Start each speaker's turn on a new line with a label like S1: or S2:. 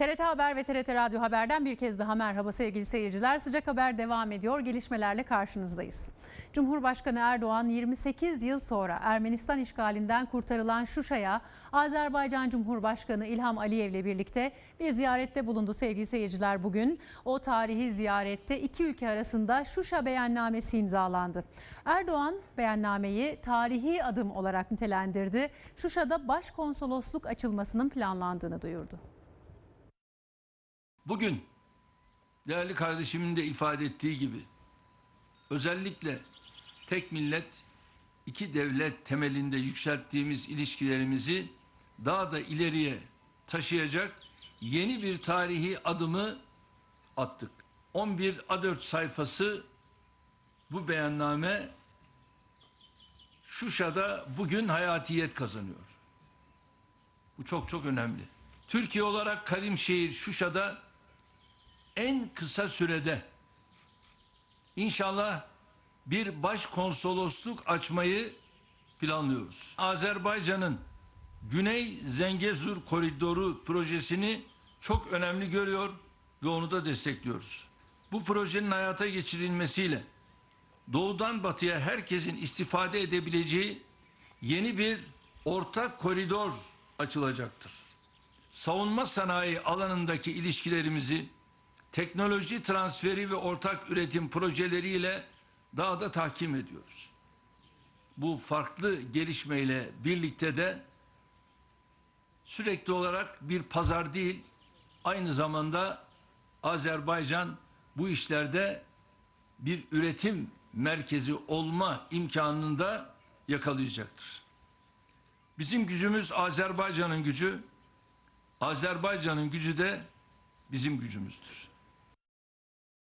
S1: TRT Haber ve TRT Radyo Haber'den bir kez daha merhaba sevgili seyirciler. Sıcak haber devam ediyor. Gelişmelerle karşınızdayız. Cumhurbaşkanı Erdoğan 28 yıl sonra Ermenistan işgalinden kurtarılan Şuşa'ya Azerbaycan Cumhurbaşkanı İlham Aliyev ile birlikte bir ziyarette bulundu sevgili seyirciler bugün. O tarihi ziyarette iki ülke arasında Şuşa beyannamesi imzalandı. Erdoğan beyannameyi tarihi adım olarak nitelendirdi. Şuşa'da başkonsolosluk açılmasının planlandığını duyurdu.
S2: Bugün değerli kardeşimin de ifade ettiği gibi özellikle tek millet iki devlet temelinde yükselttiğimiz ilişkilerimizi daha da ileriye taşıyacak yeni bir tarihi adımı attık. 11 A4 sayfası bu beyanname Şuşa'da bugün hayatiyet kazanıyor. Bu çok çok önemli. Türkiye olarak kadim şehir Şuşa'da en kısa sürede inşallah bir başkonsolosluk açmayı planlıyoruz. Azerbaycan'ın Güney Zengezur Koridoru projesini çok önemli görüyor ve onu da destekliyoruz. Bu projenin hayata geçirilmesiyle doğudan batıya herkesin istifade edebileceği yeni bir ortak koridor açılacaktır. Savunma sanayi alanındaki ilişkilerimizi teknoloji transferi ve ortak üretim projeleriyle daha da tahkim ediyoruz. Bu farklı gelişmeyle birlikte de sürekli olarak bir pazar değil, aynı zamanda Azerbaycan bu işlerde bir üretim merkezi olma imkanını da yakalayacaktır. Bizim gücümüz Azerbaycan'ın gücü, Azerbaycan'ın gücü de bizim gücümüzdür.